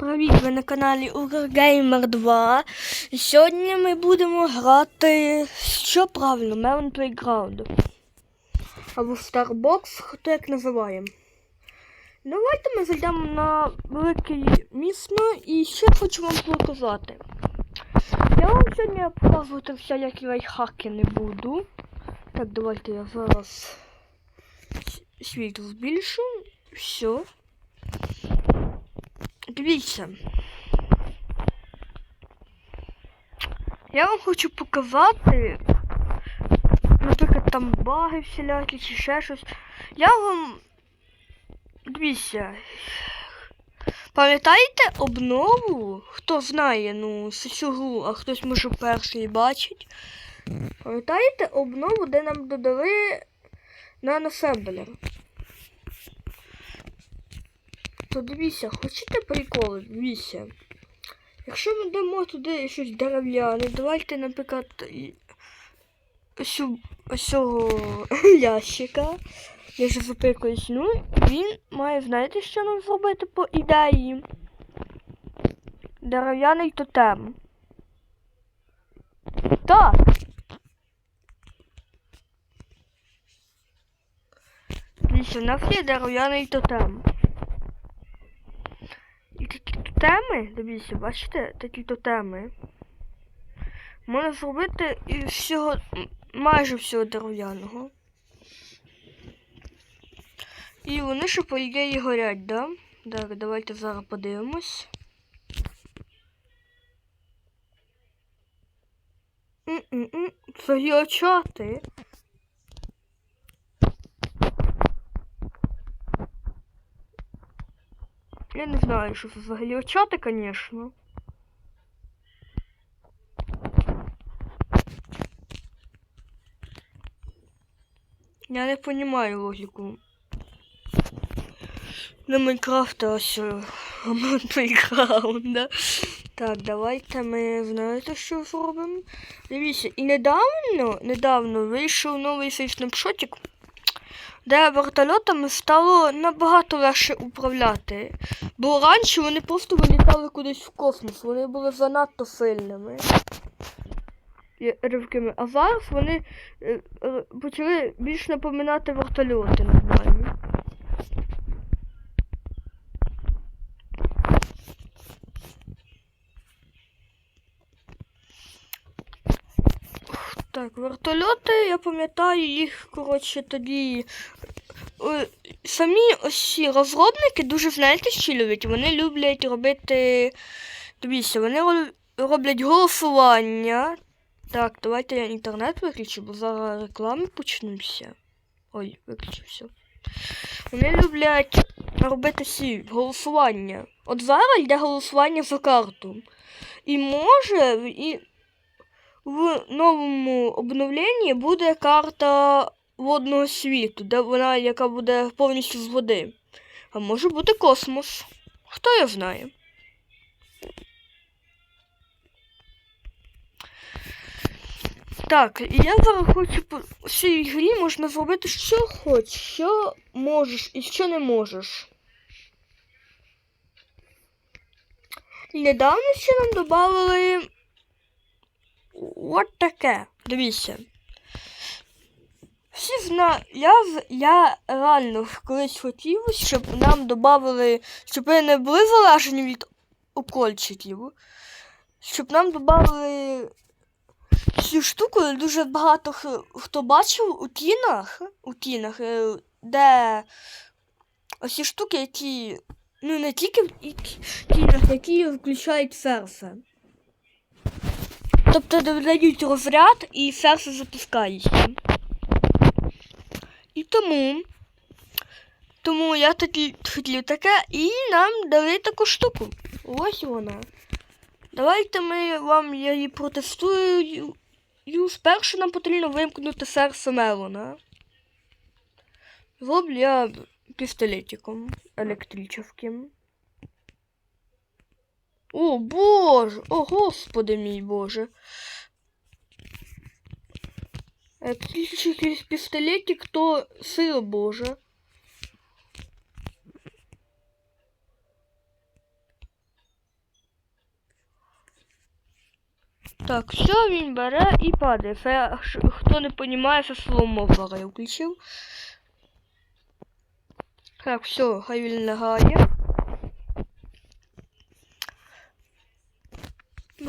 Привіт, ви на каналі Gamer 2. Сьогодні ми будемо грати що правильно, Melon Playground. Або Starbox, хто як називає. Давайте ми зайдемо на велике місто і ще хочу вам показати. Я вам сьогодні показувати всякі лайфхаки не буду. Так, давайте я зараз світло збільшу. Все. Дивіться. Я вам хочу показати, наприклад, там баги всілякі чи ще щось. Я вам. Дивіться. Пам'ятаєте обнову? Хто знає, ну, цю гру, а хтось може перший бачить. Пам'ятаєте обнову, де нам додали наносемблер? То хочете приколи? Дивіться. Якщо ми дамо туди щось дерев'яне, давайте, наприклад, ось цього ящика. Я вже запекуюсь, ну, він має, знаєте, що нам зробити по ідеї? Дерев'яний тотем. Так. Дивіться, у нас є дерев'яний тотем. Тотеми, дивіться, бачите, такі тотеми. Можна зробити із всього, майже всього дерев'яного. І вони ще по ідеї горять, да? Так, давайте зараз подивимось. Це є Я не знаю, що це взагалі очати, звісно. Я не розумію логіку. Не Майнкрафта, а що Майнкрафта. Так, давайте ми знаєте, що зробимо. Дивіться, і недавно, недавно вийшов новий цей снапшотик, де вертольотами стало набагато легше управляти. Бо раніше вони просто вилітали кудись в космос, вони були занадто сильними. Ривкими. А зараз вони е, е, почали більш напоминати вертольоти Так, вертольоти, я пам'ятаю їх, коротше, тоді. е, Самі ось ці розробники дуже знаєте, що люблять. Вони люблять робити. Дивіться, вони роблять голосування. Так, давайте я інтернет виключу, бо зараз реклами почнуться. Ой, виключився. Вони люблять робити ці голосування. От зараз йде голосування за карту. І може, і в новому обновленні буде карта водного світу, де вона, яка буде повністю з води. А може бути космос. Хто його знає? Так, я зараз хочу в цій грі можна зробити що хочеш, що можеш і що не можеш. Недавно ще нам додали От таке. Дивіться. Всі зна... я, я реально колись хотів, щоб нам додали, щоб ми не були залежні від укольчиків. Щоб нам додали цю штуку, дуже багато хто бачив у тінах, у тінах, е, де оці штуки, які. Ну не тільки в тінах, які включають серце. Тобто додають розряд і серце запускається. І тому. Тому я тоді хотів таке і нам дали таку штуку. Ось вона. Давайте ми вам я її протестую. Спершу нам потрібно вимкнути серце Мелона. Зроблю я пістолетиком електричевким. О Боже! О, Господи мій Боже! Е, Отличик из пистолетик, то сил Боже. Так, все, він бере і падає. Це, хто не розуміє, це слово я включив. Так, все, хай він лягає.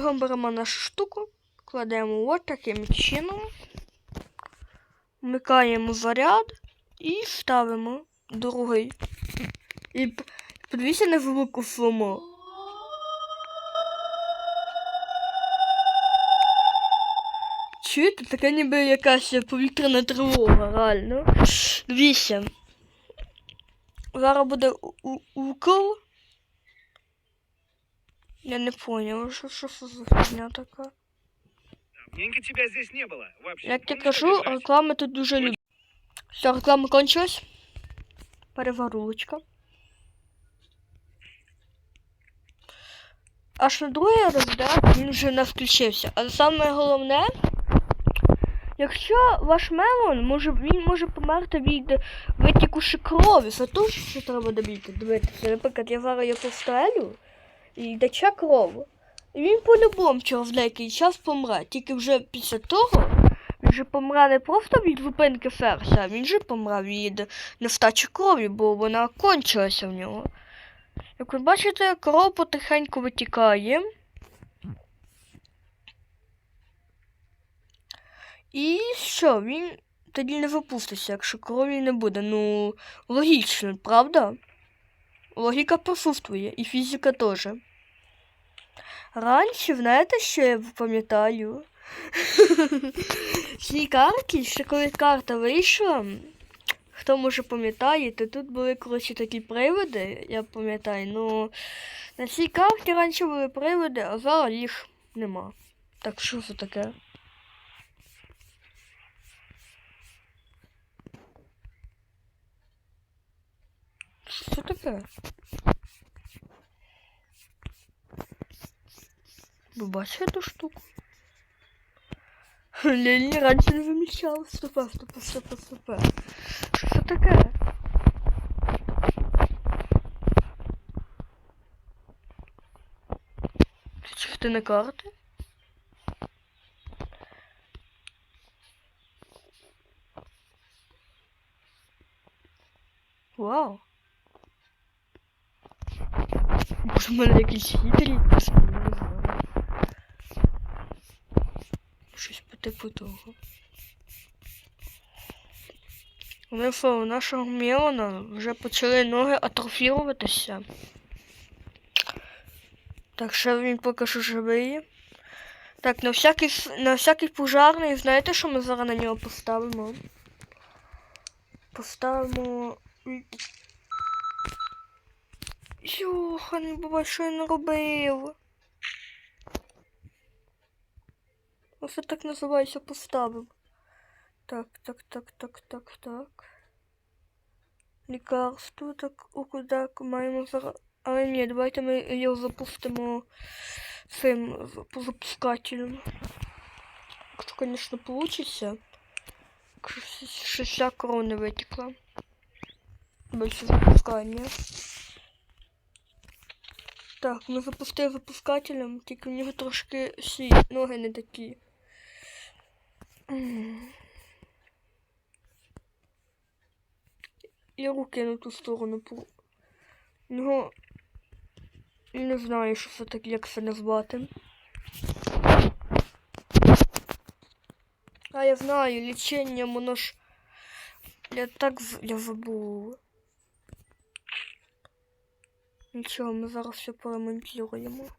Ми беремо нашу штуку, кладемо от таким чином, вмикаємо заряд і ставимо другий. І подивіться на велику суму. Чуєте, таке ніби якась повітряна тривога, реально. Дивіться. Зараз буде укол. Я не понял, що, що це за фігня така. Давненько тебя здесь не было. Вообще, я помнишь, кажу, реклами тут дуже люблю. Все, реклама кончилась. Переварулочка. Аж на другий розгляд він вже не включився. Але саме головне, якщо ваш мелон може, він може померти від витіку крові, це то, що треба добити. Дивитися. Наприклад, я зараз його пострелю і тече кров. І він по-любому через деякий час помре. Тільки вже після того він же помре не просто від зупинки серця, а він же помре від нестачі крові, бо вона кончилася в нього. Як ви бачите, кров потихеньку витікає. І що, він тоді не випуститься, якщо крові не буде. Ну, логічно, правда? Логіка присутствує, і фізика теж. Раніше, знаєте, що я пам'ятаю? В цій карті, ще коли карта вийшла, хто може пам'ятає, то тут були, коротше, такі приводи, я пам'ятаю, ну на цій карті раніше були приводи, а зараз їх нема. Так що це таке? Що це таке? Ви бачите ту штуку? Лені раніше не замічав. Стопе, стопе, стопе, стопе. Що це таке? Це частина карти? Вау. Може, в мене якийсь хитрий? Щось по типу того. Що, у нашого Мілана вже почали ноги атрофіруватися. Так, що він поки що живий. Так, на всякий, на всякий пожарний, знаєте, що ми зараз на нього поставимо? Поставимо. Йоха, не буває, що я наробив. Оце так називається поставив. Так, так, так, так, так, так. Лікарство, так, о, так, маємо зараз. Але ні, давайте ми його запустимо цим з- запускателем. Якщо, звісно, вийде. Якщо ще- ще вся кров не витекла. Більше запускання. Так, ми запустили запускателем, тільки в нього трошки всі ноги не такі. І руки на ту сторону. В не знаю, що це таке, як це назвати. А я знаю, лічення, воно ж. Я так я забув. Нічого, ми зараз все поремонтуємо.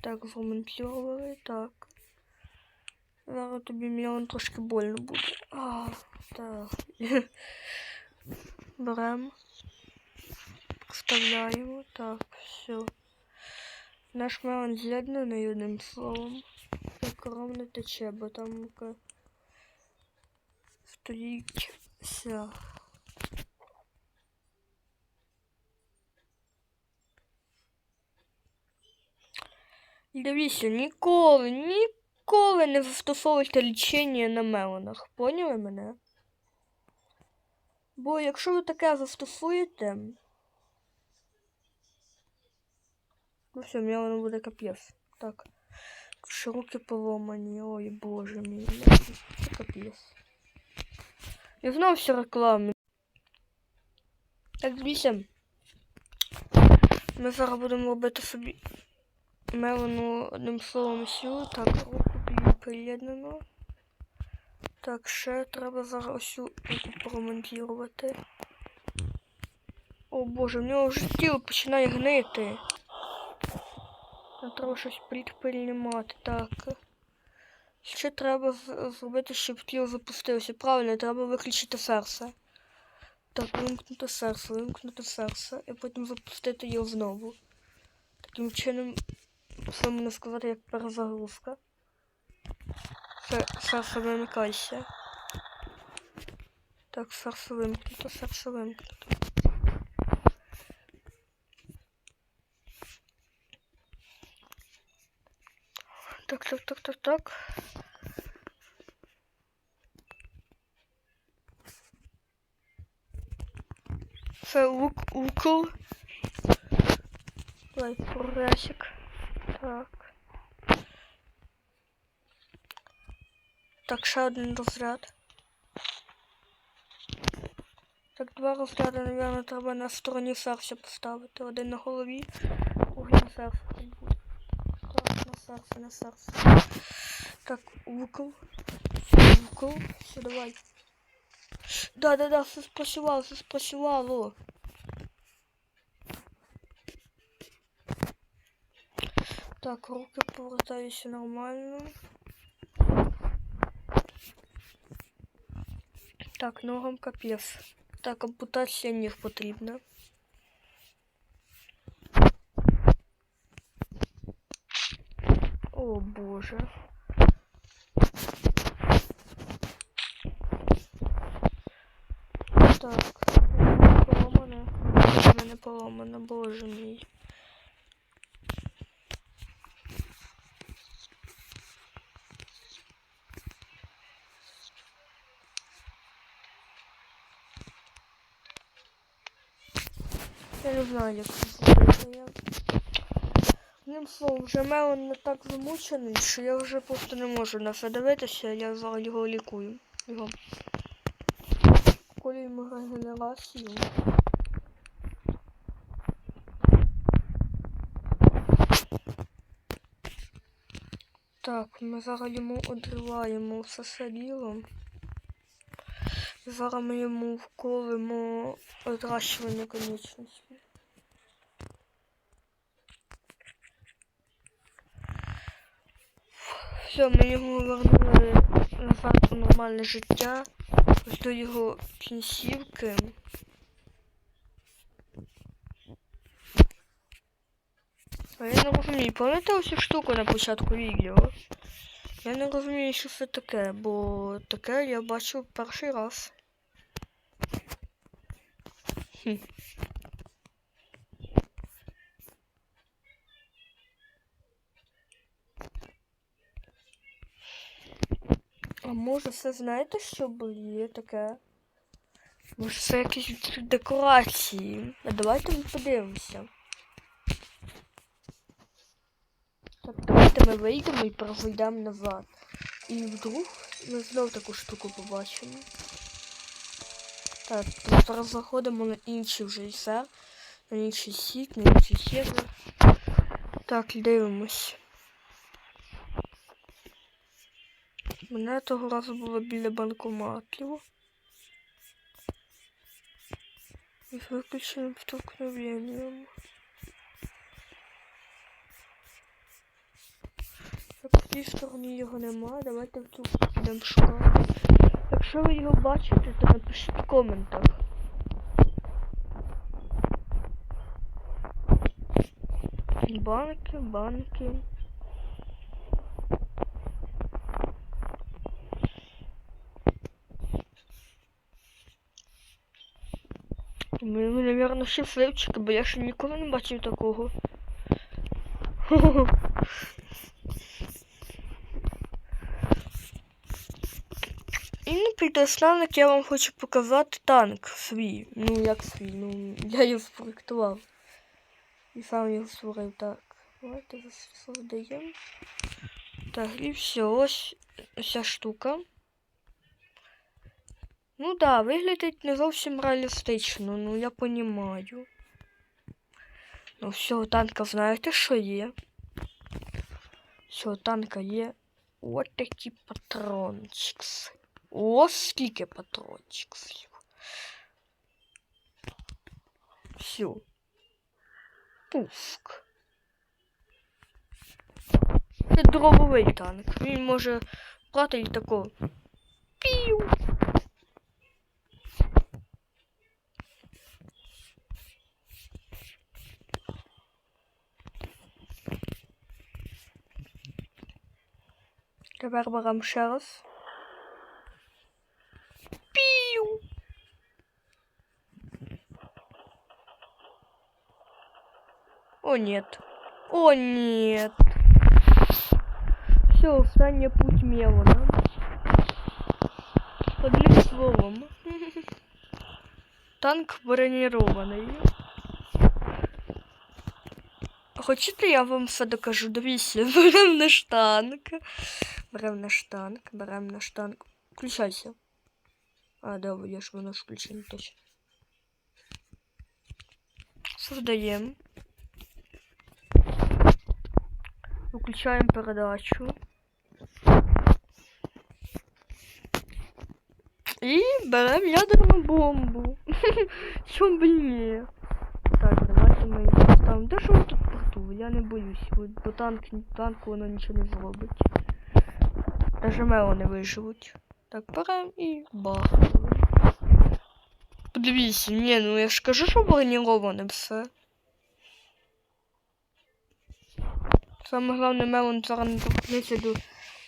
Так, зремонтували, так. Зараз тобі мільйон трошки больно буде. А, так. Беремо. Вставляємо. Так, все. Наш мелон з'єднаний одним словом. Так ровно тече, бо там стоїть вся. Дивіться, ніколи, ніколи не застосовуйте лічення на мелонах. Поняли мене? Бо якщо ви таке застосуєте, ну все, мелону буде капець. Так. Ще руки поломані, ой боже мій. Це капець. І знову всі реклами. Так, дивіться. Ми зараз будемо робити собі мелену одним словом сю. Так, руку бію приєднано. Так, ще треба зараз ось цю. О боже, в нього вже тіло починає гнити. Треба щось підпильнімати. Так. Що треба зробити, щоб тіло запустилося? Правильно, треба виключити серце. Так, вимкнути серце, вимкнути серце, і потім запустити його знову. Таким чином, все можна сказати, як перезагрузка. Се- Серце вимикайся. Так, серце вимкнуто, серце вимкнуто. Так, так, так, так, так. Це лук, укл. Давай, прогресик. Так. Так, ще один розряд. Так, два розряди, напевно, треба на стороні серця поставити. Один на голові, другий на серці. Так, на серце, на серце. Так, укл. Укл. Все, давай. Да, да, да, все спрацювало, все спрацювало. Так, руки повертаються нормально. Так, ногам капець. Так, ампутація ніг потрібна. О боже. Так, поломано. У мене поломано, боже мій. Не знаю, як це зробити. Одним словом, вже Мелон не так замучений, що я вже просто не можу на це дивитися, я зараз його лікую. Його. Колюємо регенерацію. Так, ми зараз йому одриваємо все селіло. Зараз ми йому вколимо отращування конечностей. Все, ми його вернули назад у нормальне життя. Ось до його кінцівки. А я не розумію, пам'ятаєте цю штуку на початку відео? Я не розумію, що це таке, бо таке я бачив перший раз. Хм. А може це знаєте, що є таке? Може це якісь декорації. А давайте ми подивимося. Так, давайте ми вийдемо і пройдемо назад. І вдруг ми знов таку штуку побачимо. Так, зараз заходимо на інший вже сер, на інший сіт, на інший сервер. Так, дивимось. Мене того разу було біля банкоматів. І з виключеним столкновенням. Так, в цій стороні його нема, давайте в цю підемо шукати. Якщо ви його бачите, то напишіть в коментах. Банки, банки. Ми, ми, наверное, бо я ще ніколи не бачив такого. І не підостанок я вам хочу показати танк свій. Ну як свій, ну я його спроектував. І сам його створив так. Давайте создаємо. Так, і все, ось ця штука. Ну да, виглядить не зовсім реалістично, ну я понімаю. Ну у танка знаєте, що є? У танка є от такі патрончикси. О, скільки патрончиксів. Все. Пуск. Це дробовий танк. Він може брати і тако. Тепер беремо ще раз. Пів. О, нет. О, нет. Все, останній путь Мелона. Одним словом. Танк бронірований. Хочете, я вам все докажу? Дивіться, беремо наш танк. Беремо наш танк, беремо наш танк. Включайся. А, да, я ж воно ж включено точно. Создаємо. Выключаем передачу. И берем ядерную бомбу. Чем больнее. Так, давайте ми її поставимо. Де що ви тут порту? Я не боюсь, бо бо танк, танку воно нічого не зробить. Даже мело не виживуть. Так, берем і бахнули. Подивіться, ні, ну я ж кажу, що броніроване все. Саме головне мелон зараз не торкнеться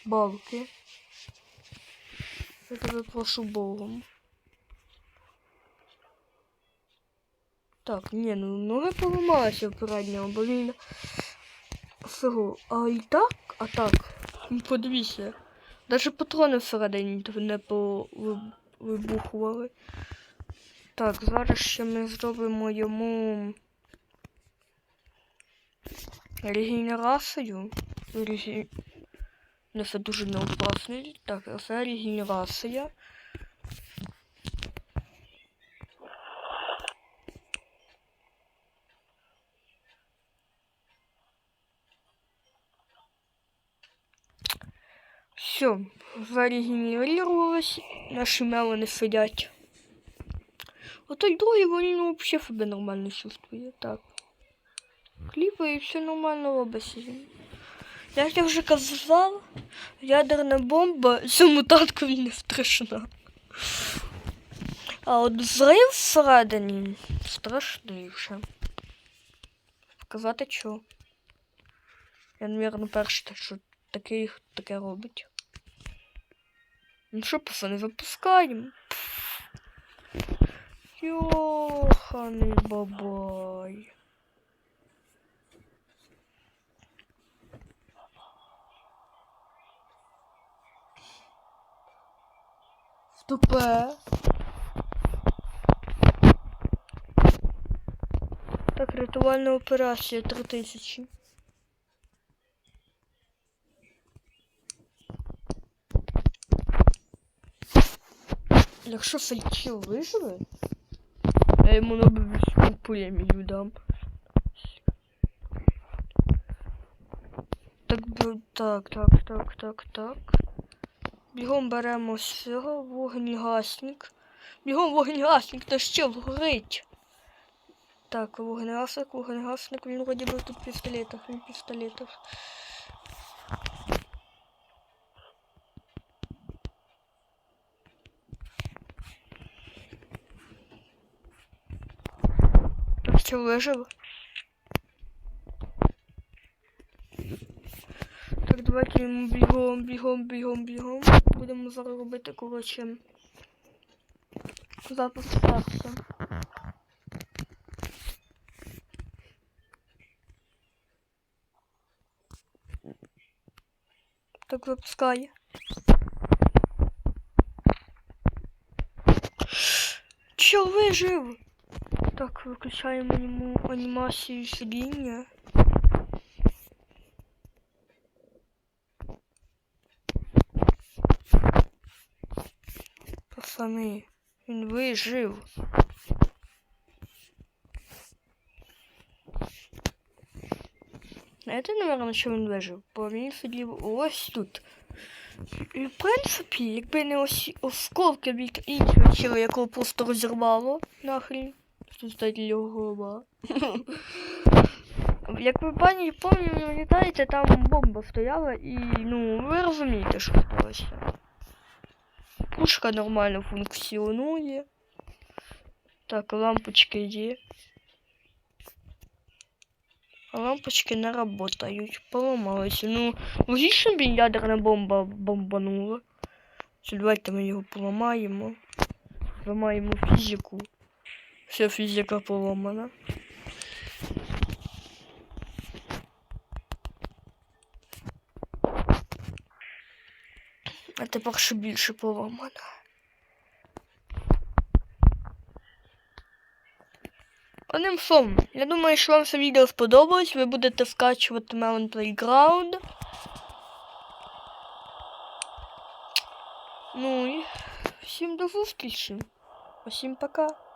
балки. Я тебе прошу Богом. Так, ні, ну ноги поламалися в передньому, бо він всього. А і так, а так. Ну, Подивіться. Навіть патрони всередині не повибухували. Так, зараз ще ми зробимо йому регенерацію. Регі... Це дуже неопасний. Так, це регенерація. Все, зарегенерировалось. Наши мелони сидять. А той другий він ну, взагалі себе нормально чувствує. Так. Кліпає і все нормально робиться. Як я вже казав, ядерна бомба цьому танкові не страшна. А от взрив всередині страшніше. Сказати що? Я, мабуть, перший, що таке, таке робить. Ну що, пацани, запускаємо. Йоханий бабай. Тупе. Так, рятувальна операція 3000. Якщо Фельдчил виживе, я йому нову військову премію дам. Так, так, так, так, так, так. Бігом беремо з цього вогнегасник. Бігом вогнегасник, та ще горить. Так, вогнегасник, вогнегасник, він вроді би тут пістолетів, він пістолетів. Що вижив? Так, давайте бігом, бігом, бігом, бігом. Будемо зараз робити, коротше, запуск старта. Так випускає. Чо вижив? Так, виключаємо йому анімацію сидіння. Пацани, він вижив. Знаєте, напевно, що він вижив? Бо він сидів ось тут. І в принципі, якби не ось осколки від іншого чоловіка, якого просто розірвало нахрін. Тут стать його. Як ви пані пам'ятаєте, там бомба стояла і ну, ви розумієте, що сталося. Пушка нормально функціонує. Так, лампочки є. Лампочки не работають, поламалися. Ну, логічно б ядерна бомба бомбанула. Давайте ми його поламаємо. Зламаємо фізику. Вся фізика поламана. А тепер ще більше поламана. Одним словом, я думаю, що вам це відео сподобалось. Ви будете скачувати Melon Playground. Ну і всім до зустрічі. Усім пока.